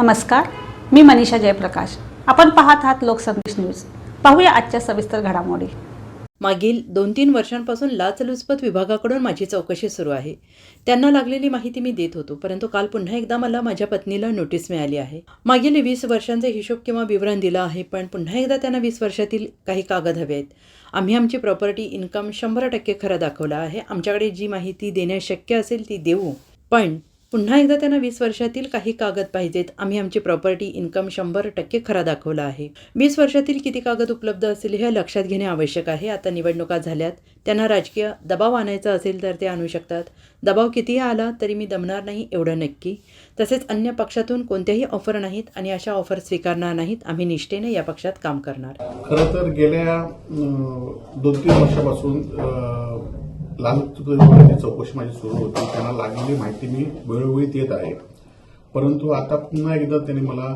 नमस्कार मी मनीषा जयप्रकाश. आपण पाहत आहात लोकसंदेश न्यूज. पाहूया आजच्या सविस्तर घडामोडी. मागील दोन तीन वर्षांपासून लाचलुचपत विभागाकडून माझी चौकशी सुरू आहे. त्यांना लागलेली माहिती मी देत होतो परंतु काल पुन्हा एकदा मला माझ्या पत्नीला नोटीस मिळाली आहे. मागील वीस वर्षांचा हिशोब किंवा विवरण दिलं आहे पण पुन्हा एकदा त्यांना वीस वर्षातील काही कागद हवे आहेत. आम्ही आमची प्रॉपर्टी इन्कम शंभर टक्के खरं दाखवलं आहे. आमच्याकडे जी माहिती देणं शक्य असेल ती देऊ. पण पुन्हा एकदा त्यांना वीस वर्षातील काही कागद पाहिजेत. आम्ही आमची प्रॉपर्टी इन्कम शंभर टक्के खरा दाखवला आहे. वीस वर्षातील किती कागद उपलब्ध असतील हे लक्षात घेणे आवश्यक आहे. आता निवडणुका झाल्यात. त्यांना राजकीय दबाव आणायचा असेल तर ते आणू शकतात. दबाव कितीही आला तरी मी दमणार नाही एवढं नक्की. तसेच अन्य पक्षातून कोणत्याही ऑफर नाहीत आणि अशा ऑफर स्वीकारणार नाहीत. आम्ही निष्ठेने या पक्षात काम करणार. खरं तर गेल्या दोन तीन वर्षापासून लाल चौकशी माझी सुरू होती. त्यांना लागलेली माहिती मी वेळोवेळी देत आहे. परंतु आता पुन्हा एकदा त्यांनी मला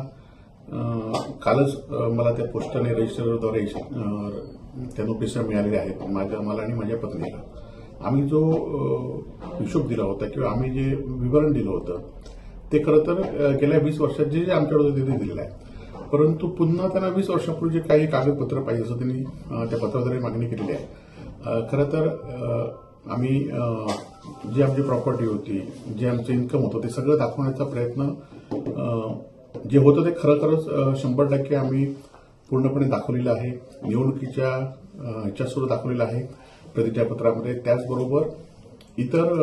कालच मला त्या पोस्टाने रजिस्टरद्वारे त्या नोटिसा मिळालेल्या आहेत माझ्या मला आणि माझ्या पत्नीला. आम्ही जो हिशोब दिला होता किंवा आम्ही जे विवरण दिलं होतं ते खरं तर गेल्या वीस वर्षात जे जे आमच्याकडे तिथे ते दिलेलं आहे. परंतु पुन्हा त्यांना वीस वर्षापूर्वी जे काही कागदपत्र पाहिजे असं त्यांनी त्या पत्राद्वारे मागणी केलेली आहे. खरं तर आम्ही जी आमची प्रॉपर्टी होती जे आमचं इन्कम होतं ते सगळं दाखवण्याचा प्रयत्न जे होतं ते खरं खरंच शंभर टक्के आम्ही पूर्णपणे दाखवलेलं आहे. निवडणुकीच्या ह्याच्यासुद्धा दाखवलेलं आहे. प्रतिज्ञापत्रामध्ये त्याचबरोबर इतर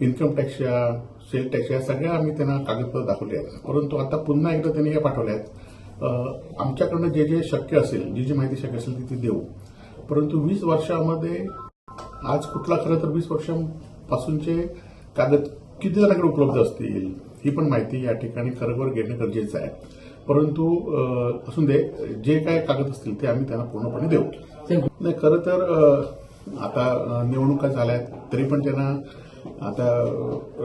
इन्कम टॅक्सच्या सेल टॅक्स या सगळ्या आम्ही त्यांना कागदपत्र दाखवले आहेत. परंतु आता पुन्हा एकदा त्यांनी हे पाठवल्या आहेत. आमच्याकडनं जे जे शक्य असेल जी जी माहिती शक्य असेल ती ती देऊ. परंतु वीस वर्षामध्ये आज कुठला खरं तर वीस वर्षांपासूनचे कागद किती जणांकडे उपलब्ध असतील ही पण माहिती या ठिकाणी खरोखर घेणं गरजेचं आहे. परंतु असून दे जे काय कागद असतील ते आम्ही त्यांना पूर्णपणे देऊ. नाही खरं तर आता निवडणुका झाल्यात तरी पण त्यांना आता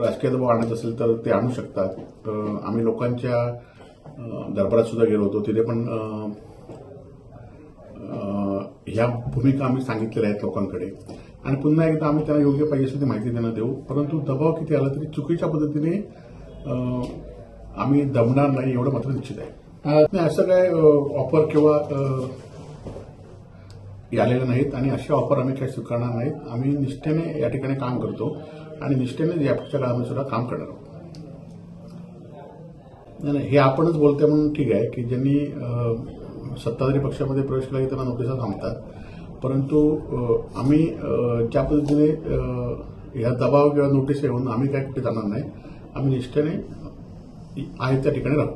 राजकीय दबाव आणायचं असेल तर ते आणू शकतात. आम्ही लोकांच्या दरबारात सुद्धा गेलो होतो तिथे पण ह्या भूमिका आम्ही सांगितलेल्या आहेत लोकांकडे. आणि पुन्हा एकदा आम्ही त्यांना योग्य पाहिजे ती माहिती त्यांना देऊ. परंतु दबाव किती आला तरी चुकीच्या पद्धतीने आम्ही दमणार नाही एवढं मात्र निश्चित आहे. असं काय ऑफर किंवा अं, आलेल्या नाहीत आणि अशा ऑफर आम्ही काही स्वीकारणार नाहीत. आम्ही निष्ठेने या ठिकाणी काम करतो आणि निष्ठेने यापुढच्या काळामध्ये सुद्धा काम करणार आहोत. नाही नाही हे आपणच बोलतोय म्हणून ठीक आहे की ज्यांनी सत्ताधारी पक्षामध्ये प्रवेश केला की त्यांना नोटिसा थांबतात. परंतु आम्ही ज्या पद्धतीने ह्या दबाव किंवा नोटीस येऊन आम्ही काय कुठे जाणार नाही. आम्ही निष्ठेने आहे त्या ठिकाणी राहू.